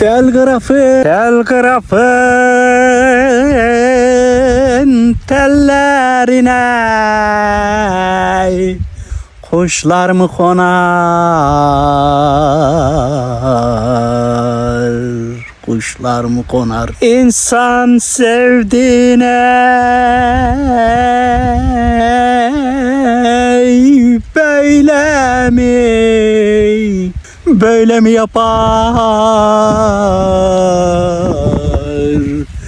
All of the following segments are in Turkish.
Telgrafı, telgrafın tellerine kuşlar mı konar? Kuşlar mı konar? İnsan sevdiğine Böyle mi yapar?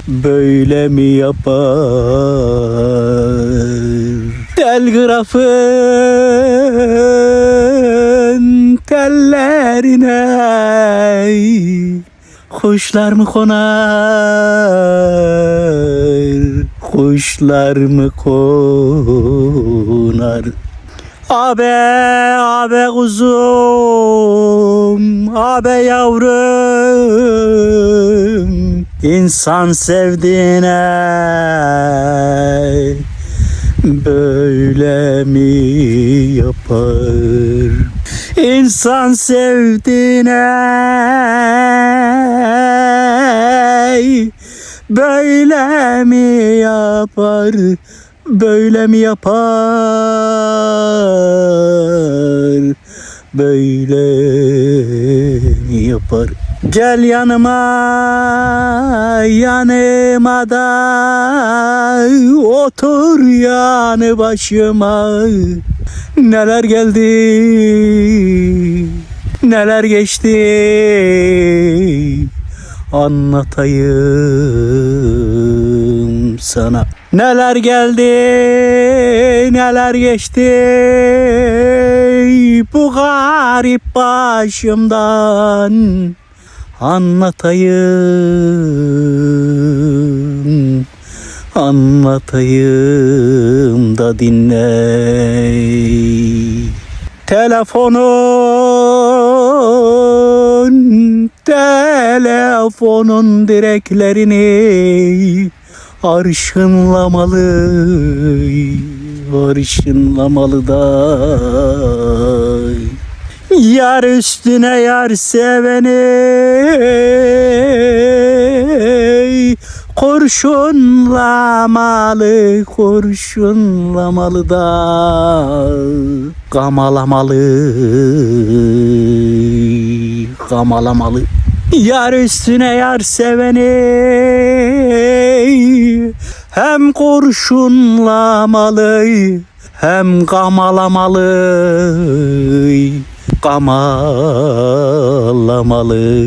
Böyle mi yapar? Telgrafın tellerine Kuşlar mı konar? Kuşlar mı konar? Abe, abe kuzum, abe yavrum, insan sevdiğine böyle mi yapar? İnsan sevdiğine böyle mi yapar? Böyle mi yapar? Böyle mi yapar? Gel yanıma, yanıma da otur yanı başıma. Neler geldi, neler geçti anlatayım sana. Neler geldi, neler geçti bu garip başımdan anlatayım. Anlatayım da dinle. Telefonun, telefonun direklerini arşınlamalı, arşınlamalı da. Yar üstüne yar seveni Kurşunlamalı, kurşunlamalı da Kamalamalı, kamalamalı Yar üstüne yar seveni Hem kurşunlamalı hem kamalamalı Kamalamalı